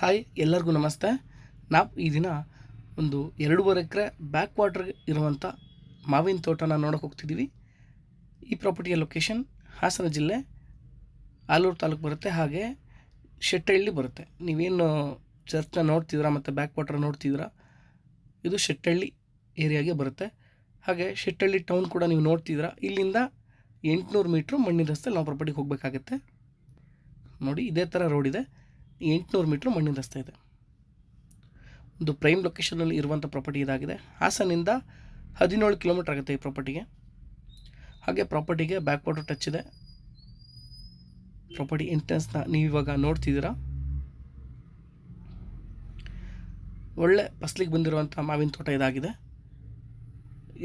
Hi ಎಲ್ಲರಿಗೂ ನಮಸ್ತೆ. ನಾವು ಈ ದಿನ ಒಂದು ಎರಡೂವರೆ ಎಕರೆ ಬ್ಯಾಕ್ ವಾಟರ್ ಇರುವಂಥ ಮಾವಿನ ತೋಟನ ನೋಡೋಕೆ ಹೋಗ್ತಿದ್ದೀವಿ ಈ ಪ್ರಾಪರ್ಟಿಯ ಲೊಕೇಶನ್ ಹಾಸನ ಜಿಲ್ಲೆ ಆಲೂರು ತಾಲೂಕು ಬರುತ್ತೆ, ಹಾಗೆ ಶೆಟ್ಟಹಳ್ಳಿ ಬರುತ್ತೆ. ನೀವೇನು ಚರ್ಚ್ನ ನೋಡ್ತಿದ್ದೀರಾ ಮತ್ತು ಬ್ಯಾಕ್ ವಾಟರ್ ನೋಡ್ತಿದ್ದೀರಾ? ಇದು ಶೆಟ್ಟಹಳ್ಳಿ ಏರಿಯಾಗೆ ಬರುತ್ತೆ. ಹಾಗೆ ಶೆಟ್ಟಹಳ್ಳಿ ಟೌನ್ ಕೂಡ ನೀವು ನೋಡ್ತಿದ್ದೀರಾ. ಇಲ್ಲಿಂದ ಎಂಟುನೂರು ಮೀಟ್ರು ಮಣ್ಣಿನ ರಸ್ತೆ ನಾವು ಪ್ರಾಪರ್ಟಿಗೆ ಹೋಗಬೇಕಾಗತ್ತೆ. ನೋಡಿ, ಇದೇ ಥರ ರೋಡ್ ಇದೆ. ಎಂಟುನೂರು ಮೀಟ್ರ್ ಮಣ್ಣಿನ ರಸ್ತೆ ಇದೆ. ಒಂದು ಪ್ರೈಮ್ ಲೊಕೇಶನಲ್ಲಿ ಇರುವಂಥ ಪ್ರಾಪರ್ಟಿ ಇದಾಗಿದೆ. ಹಾಸನಿಂದ ಹದಿನೇಳು ಕಿಲೋಮೀಟ್ರ್ ಆಗುತ್ತೆ ಈ ಪ್ರಾಪರ್ಟಿಗೆ ಹಾಗೆ ಪ್ರಾಪರ್ಟಿಗೆ ಬ್ಯಾಕ್ ವಾಟರ್ ಟಚ್ ಇದೆ. ಪ್ರಾಪರ್ಟಿ ಎಂಟ್ರೆನ್ಸ್ನ ನೀವು ಇವಾಗ ನೋಡ್ತಿದ್ದೀರಾ? ಒಳ್ಳೆ ಫಸ್ಲಿಗೆ ಬಂದಿರುವಂಥ ಮಾವಿನ ತೋಟ ಇದಾಗಿದೆ.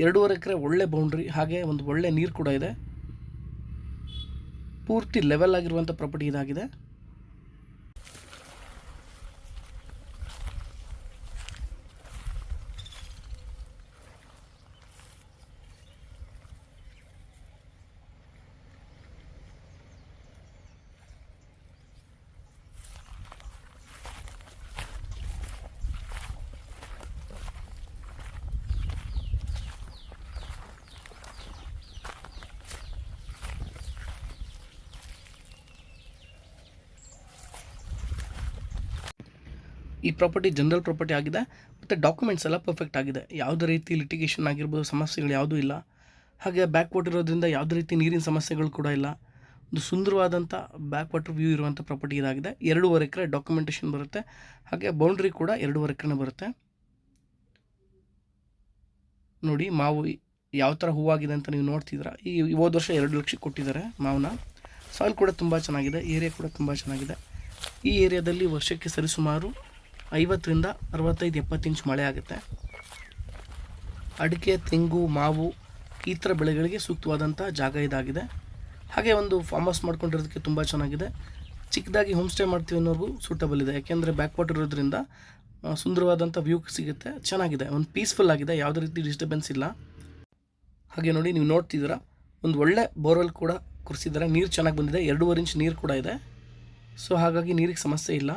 ಎರಡೂವರೆ ಎಕರೆ ಒಳ್ಳೆ ಬೌಂಡ್ರಿ ಹಾಗೆ ಒಂದು ಒಳ್ಳೆ ನೀರು ಕೂಡ ಇದೆ. ಪೂರ್ತಿ ಲೆವೆಲ್ ಆಗಿರುವಂಥ ಪ್ರಾಪರ್ಟಿ ಇದಾಗಿದೆ. ಈ ಪ್ರಾಪರ್ಟಿ ಜನರಲ್ ಪ್ರಾಪರ್ಟಿ ಆಗಿದೆ. ಮತ್ತು ಡಾಕ್ಯುಮೆಂಟ್ಸ್ ಎಲ್ಲ ಪರ್ಫೆಕ್ಟ್ ಆಗಿದೆ. ಯಾವುದೇ ರೀತಿ ಲಿಟಿಗೇಷನ್ ಆಗಿರ್ಬೋದು, ಸಮಸ್ಯೆಗಳು ಯಾವುದೂ ಇಲ್ಲ. ಹಾಗೆ ಬ್ಯಾಕ್ ವಾಟರ್ ಇರೋದ್ರಿಂದ ಯಾವುದೇ ರೀತಿ ನೀರಿನ ಸಮಸ್ಯೆಗಳು ಕೂಡ ಇಲ್ಲ. ಒಂದು ಸುಂದರವಾದಂಥ ಬ್ಯಾಕ್ ವಾಟರ್ ವ್ಯೂ ಇರುವಂಥ ಪ್ರಾಪರ್ಟಿ ಇದಾಗಿದೆ. ಎರಡೂವರೆ ಎಕರೆ ಡಾಕ್ಯುಮೆಂಟೇಷನ್ ಬರುತ್ತೆ. ಹಾಗೆ ಬೌಂಡ್ರಿ ಕೂಡ ಎರಡೂವರೆ ಎಕರೆನೇ ಬರುತ್ತೆ. ನೋಡಿ, ಮಾವು ಯಾವ ಥರ ಹೂವಾಗಿದೆ ಅಂತ ನೀವು ನೋಡ್ತಿದ್ದೀರಾ. ಈ ಹೋದ ವರ್ಷ ಎರಡು ಲಕ್ಷಕ್ಕೆ ಕೊಟ್ಟಿದ್ದಾರೆ ಮಾವನ. ಸಾಯಿಲ್ ಕೂಡ ತುಂಬ ಚೆನ್ನಾಗಿದೆ. ಏರಿಯಾ ಕೂಡ ತುಂಬ ಚೆನ್ನಾಗಿದೆ. ಈ ಏರಿಯಾದಲ್ಲಿ ವರ್ಷಕ್ಕೆ ಸರಿಸುಮಾರು ಐವತ್ತರಿಂದ ಅರವತ್ತೈದು ಎಪ್ಪತ್ತು ಇಂಚ್ ಮಳೆ ಆಗುತ್ತೆ. ಅಡಿಕೆ, ತೆಂಗು, ಮಾವು ಈ ಥರ ಬೆಳೆಗಳಿಗೆ ಸೂಕ್ತವಾದಂಥ ಜಾಗ ಇದಾಗಿದೆ. ಹಾಗೆ ಒಂದು ಫಾರ್ಮ್ ಹೌಸ್ ಮಾಡ್ಕೊಂಡಿರೋದಕ್ಕೆ ತುಂಬ ಚೆನ್ನಾಗಿದೆ. ಚಿಕ್ಕದಾಗಿ ಹೋಮ್ ಸ್ಟೇ ಮಾಡ್ತೀವಿ ಅನ್ನೋರ್ಗೂ ಸೂಟಬಲ್ ಇದೆ. ಯಾಕೆಂದರೆ ಬ್ಯಾಕ್ ವಾಟರ್ ಇರೋದ್ರಿಂದ ಸುಂದರವಾದಂಥ ವ್ಯೂ ಸಿಗುತ್ತೆ. ಚೆನ್ನಾಗಿದೆ. ಒಂದು ಪೀಸ್ಫುಲ್ ಆಗಿದೆ. ಯಾವುದೇ ರೀತಿ ಡಿಸ್ಟರ್ಬೆನ್ಸ್ ಇಲ್ಲ. ಹಾಗೆ ನೋಡಿ ನೀವು ನೋಡ್ತಿದ್ದೀರಾ, ಒಂದು ಒಳ್ಳೆ ಬೋರ್ವೆಲ್ ಕೂಡ ಕುರಿಸಿದ್ದಾರೆ. ನೀರು ಚೆನ್ನಾಗಿ ಬಂದಿದೆ. ಎರಡೂವರೆ ಇಂಚ್ ನೀರು ಕೂಡ ಇದೆ. ಸೊ ಹಾಗಾಗಿ ನೀರಿಗೆ ಸಮಸ್ಯೆ ಇಲ್ಲ.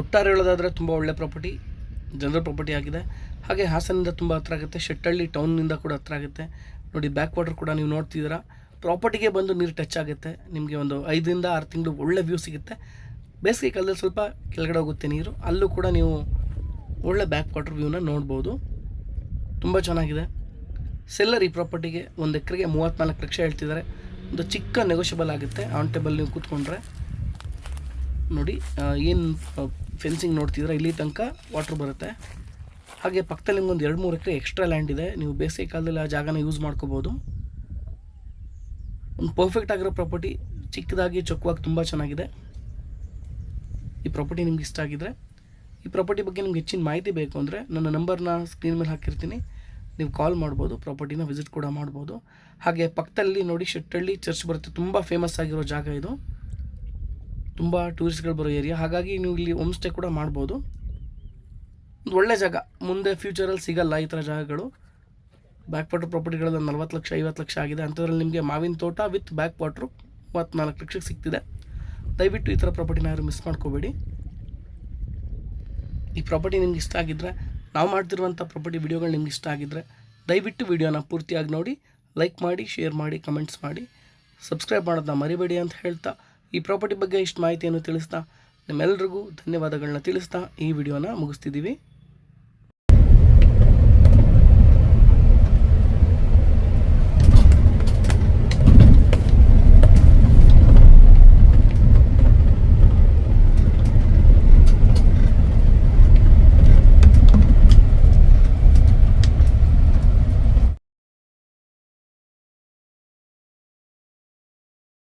ಒಟ್ಟಾರೆ ಹೇಳೋದಾದರೆ ತುಂಬ ಒಳ್ಳೆ ಪ್ರಾಪರ್ಟಿ ಜನರಲ್ ಪ್ರಾಪರ್ಟಿ ಆಗಿದೆ. ಹಾಗೆ ಹಾಸನದಿಂದ ತುಂಬ ಹತ್ರ ಆಗುತ್ತೆ. ಶೆಟ್ಟಳ್ಳಿ ಟೌನ್ನಿಂದ ಕೂಡ ಹತ್ರ ಆಗುತ್ತೆ. ನೋಡಿ ಬ್ಯಾಕ್ ವಾಟರ್ ಕೂಡ ನೀವು ನೋಡ್ತಿದ್ದೀರಾ. ಪ್ರಾಪರ್ಟಿಗೆ ಬಂದು ನೀರು ಟಚ್ ಆಗುತ್ತೆ. ನಿಮಗೆ ಒಂದು ಐದರಿಂದ ಆರು ತಿಂಗಳು ಒಳ್ಳೆ ವ್ಯೂ ಸಿಗುತ್ತೆ. ಬೇಸಿಗೆ ಕಾಲದಲ್ಲಿ ಸ್ವಲ್ಪ ಕೆಳಗಡೆ ಹೋಗುತ್ತೆ ನೀರು. ಅಲ್ಲೂ ಕೂಡ ನೀವು ಒಳ್ಳೆ ಬ್ಯಾಕ್ ವಾಟರ್ ವ್ಯೂನ ನೋಡ್ಬೋದು. ತುಂಬ ಚೆನ್ನಾಗಿದೆ. ಸೆಲ್ಲರ್ ಈ ಪ್ರಾಪರ್ಟಿಗೆ ಒಂದು ಎಕರೆಗೆ ಮೂವತ್ತ್ನಾಲ್ಕು ಲಕ್ಷ ಹೇಳ್ತಿದ್ದಾರೆ. ಒಂದು ಚಿಕ್ಕ ನೆಗೋಷಿಯಬಲ್ ಆಗುತ್ತೆ. ಆನ್ ಟೇಬಲ್ ನೀವು ಕೂತ್ಕೊಂಡ್ರೆ. ನೋಡಿ ಏನು ಫೆನ್ಸಿಂಗ್ ನೋಡ್ತಿದ್ರೆ ಇಲ್ಲಿ ತನಕ ವಾಟ್ರ್ ಬರುತ್ತೆ. ಹಾಗೆ ಪಕ್ಕದಲ್ಲಿ ನಿಮ್ಗೊಂದು ಎರಡು ಮೂರು ಎಕರೆ ಎಕ್ಸ್ಟ್ರಾ ಲ್ಯಾಂಡ್ ಇದೆ. ನೀವು ಬೇಸಿಗೆ ಕಾಲದಲ್ಲಿ ಆ ಜಾಗನ ಯೂಸ್ ಮಾಡ್ಕೋಬೋದು. ಒಂದು ಪರ್ಫೆಕ್ಟ್ ಆಗಿರೋ ಪ್ರಾಪರ್ಟಿ, ಚಿಕ್ಕದಾಗಿ ಚೊಕ್ಕವಾಗಿ ತುಂಬ ಚೆನ್ನಾಗಿದೆ. ಈ ಪ್ರಾಪರ್ಟಿ ನಿಮ್ಗೆ ಇಷ್ಟ ಆಗಿದ್ರೆ, ಈ ಪ್ರಾಪರ್ಟಿ ಬಗ್ಗೆ ನಿಮ್ಗೆ ಹೆಚ್ಚಿನ ಮಾಹಿತಿ ಬೇಕು ಅಂದರೆ ನನ್ನ ನಂಬರ್ನ ಸ್ಕ್ರೀನ್ ಮೇಲೆ ಹಾಕಿರ್ತೀನಿ. ನೀವು ಕಾಲ್ ಮಾಡ್ಬೋದು, ಪ್ರಾಪರ್ಟಿನ ವಿಸಿಟ್ ಕೂಡ ಮಾಡ್ಬೋದು. ಹಾಗೆ ಪಕ್ಕದಲ್ಲಿ ನೋಡಿ, ಶೆಟ್ಟಳ್ಳಿ ಚರ್ಚ್ ಬರುತ್ತೆ. ತುಂಬ ಫೇಮಸ್ ಆಗಿರೋ ಜಾಗ ಇದು. ತುಂಬ ಟೂರಿಸ್ಟ್ಗಳು ಬರೋ ಏರಿಯಾ. ಹಾಗಾಗಿ ನೀವು ಇಲ್ಲಿ ಹೋಮ್ ಸ್ಟೇ ಕೂಡ ಮಾಡ್ಬೋದು. ಒಂದು ಒಳ್ಳೆ ಜಾಗ. ಮುಂದೆ ಫ್ಯೂಚರಲ್ಲಿ ಸಿಗಲ್ಲ ಈ ಥರ ಜಾಗಗಳು. ಬ್ಯಾಕ್ ವಾಟರ್ ಪ್ರಾಪರ್ಟಿಗಳೆಲ್ಲ ನಲ್ವತ್ತು ಲಕ್ಷ, ಐವತ್ತು ಲಕ್ಷ ಆಗಿದೆ. ಅಂಥದ್ರಲ್ಲಿ ನಿಮಗೆ ಮಾವಿನ ತೋಟ ವಿತ್ ಬ್ಯಾಕ್ ವಾಟ್ರು ಮೂವತ್ತ್ನಾಲ್ಕು ಲಕ್ಷಕ್ಕೆ ಸಿಗ್ತಿದೆ. ದಯವಿಟ್ಟು ಈ ಥರ ಪ್ರಾಪರ್ಟಿನ ಯಾರು ಮಿಸ್ ಮಾಡ್ಕೋಬೇಡಿ. ಈ ಪ್ರಾಪರ್ಟಿ ನಿಮ್ಗೆ ಇಷ್ಟ ಆಗಿದ್ದರೆ ನಾವು ಮಾಡ್ತಿರುವಂಥ ಪ್ರಾಪರ್ಟಿ ವಿಡಿಯೋಗಳು ನಿಮ್ಗೆ ಇಷ್ಟ ಆಗಿದ್ದರೆ ದಯವಿಟ್ಟು ವಿಡಿಯೋನ ಪೂರ್ತಿಯಾಗಿ ನೋಡಿ ಲೈಕ್ ಮಾಡಿ ಶೇರ್ ಮಾಡಿ ಕಮೆಂಟ್ಸ್ ಮಾಡಿ. ಸಬ್ಸ್ಕ್ರೈಬ್ ಮಾಡೋದನ್ನ ಮರಿಬೇಡಿ ಅಂತ ಹೇಳ್ತಾ ಈ ಪ್ರಾಪರ್ಟಿ ಬಗ್ಗೆ ಇಷ್ಟು ಮಾಹಿತಿಯನ್ನು ತಿಳಿಸ್ತಾ ನಿಮ್ಮೆಲ್ಲರಿಗೂ ಧನ್ಯವಾದಗಳನ್ನ ತಿಳಿಸ್ತಾ ಈ ವಿಡಿಯೋನ ಮುಗಿಸ್ತಿದ್ದೀವಿ.